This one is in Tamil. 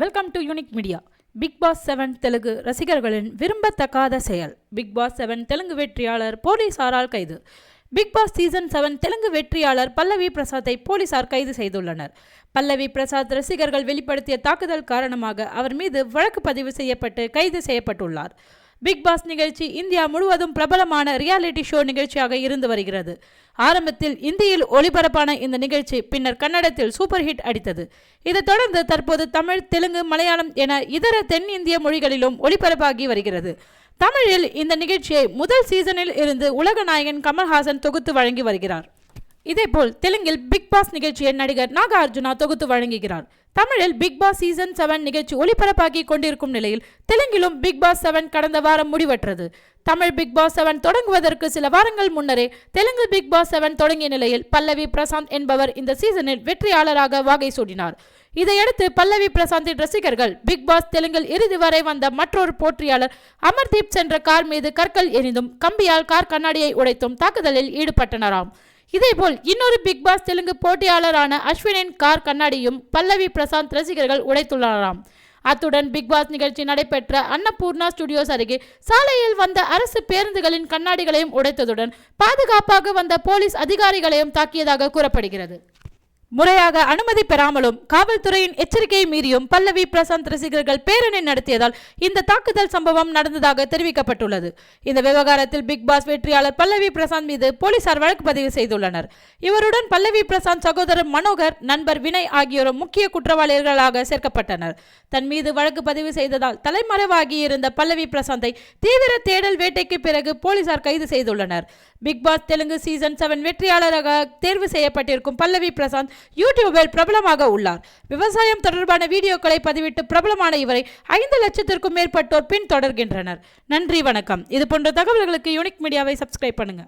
Welcome to unique media Bigg Boss seven Telugu ரசிகர்களின் விரும்பத்தக்காத செயல். பிக் பாஸ் செவன் தெலுங்கு வெற்றியாளர் போலீசாரால் கைது. Bigg Boss season seven Telugu வெற்றியாளர் பல்லவி பிரசாத்தை போலீசார் கைது செய்துள்ளனர். பல்லவி பிரசாத் ரசிகர்கள் வெளிப்படுத்திய தாக்குதல் காரணமாக அவர் மீது வழக்கு பதிவு செய்யப்பட்டு கைது செய்யப்பட்டுள்ளார். பிக் பாஸ் நிகழ்ச்சி இந்தியா முழுவதும் பிரபலமான ரியாலிட்டி ஷோ நிகழ்ச்சியாக இருந்து வருகிறது. ஆரம்பத்தில் இந்தியில் ஒளிபரப்பான இந்த நிகழ்ச்சி பின்னர் கன்னடத்தில் சூப்பர் ஹிட் அடித்தது. இதைத் தொடர்ந்து தற்போது தமிழ் தெலுங்கு மலையாளம் என இதர தென்னிந்திய மொழிகளிலும் ஒளிபரப்பாகி வருகிறது. தமிழில் இந்த நிகழ்ச்சியை முதல் சீசனில் இருந்து உலக நாயகன் கமல்ஹாசன் தொகுத்து வழங்கி வருகிறார். இதேபோல் தெலுங்கில் பிக் பாஸ் நிகழ்ச்சியை நடிகர் நாகார்ஜுனா தொகுத்து வழங்குகிறார். தமிழில் பிக் பாஸ் சீசன் செவன் நிகழ்ச்சி ஒளிபரப்பாகி கொண்டிருக்கும் நிலையில் தெலுங்கிலும் பிக் பாஸ் செவன் கடந்த வாரம் முடிவற்றது. தமிழ் பிக் பாஸ் செவன் தொடங்குவதற்கு சில வாரங்கள் முன்னரே தெலுங்கு பிக் பாஸ் செவன் தொடங்கிய நிலையில் பல்லவி பிரசாந்த் என்பவர் இந்த சீசனில் வெற்றியாளராக வாகை சூடினார். இதையடுத்து பல்லவி பிரசாந்தின் ரசிகர்கள் பிக் பாஸ் தெலுங்கில் இறுதி வரை வந்த மற்றொரு போட்டியாளர் அமர்தீப் சென்ற கார் மீது கற்கள் எரிந்தும் கம்பியால் கார் கண்ணாடியை உடைத்தும் தாக்குதலில் ஈடுபட்டனராம். இதேபோல் இன்னொரு பிக் பாஸ் தெலுங்கு போட்டியாளரான அஸ்வினின் கார் கண்ணாடியும் பல்லவி பிரசாந்த் ரசிகர்கள் உடைத்துள்ளனராம். அத்துடன் பிக் பாஸ் நிகழ்ச்சி நடைபெற்ற அன்னபூர்ணா ஸ்டுடியோஸ் அருகே சாலையில் வந்த அரசு பேருந்துகளின் கண்ணாடிகளையும் உடைத்ததுடன் பாதுகாப்பாக வந்த போலீஸ் அதிகாரிகளையும் தாக்கியதாக கூறப்படுகிறது. முறையாக அனுமதி பெறாமலும் காவல்துறையின் எச்சரிக்கையை மீறியும் பல்லவி பிரசாந்த் ரசிகர்கள் பேரணி நடத்தியதால் இந்த தாக்குதல் சம்பவம் நடந்ததாக தெரிவிக்கப்பட்டுள்ளது. இந்த விவகாரத்தில் பிக் பாஸ் வெற்றியாளர் பல்லவி பிரசாந்த் மீது போலீசார் வழக்கு பதிவு செய்துள்ளனர். இவருடன் பல்லவி பிரசாந்த் சகோதரர் மனோகர் நண்பர் வினய் ஆகியோரும் முக்கிய குற்றவாளிகளாக சேர்க்கப்பட்டனர். தன் மீது வழக்கு பதிவு செய்ததால் தலைமறைவாகி இருந்த பல்லவி பிரசாந்தை தீவிர தேடல் வேட்டைக்கு பிறகு போலீசார் கைது செய்துள்ளனர். Bigg Boss Telugu season seven வெற்றியாளராக தேர்வு செய்யப்பட்டிருக்கும் பல்லவி பிரசாந்த் யூடியூபில் பிரபலமாக உள்ளார். விவசாயம் தொடர்பான வீடியோக்களை பதிவிட்டு பிரபலமான இவரை ஐந்து லட்சத்திற்கும் மேற்பட்டோர் பின்தொடர்கின்றனர். நன்றி வணக்கம். இது போன்ற தகவல்களுக்கு யூனிக் மீடியாவை சப்ஸ்கிரைப் பண்ணுங்க.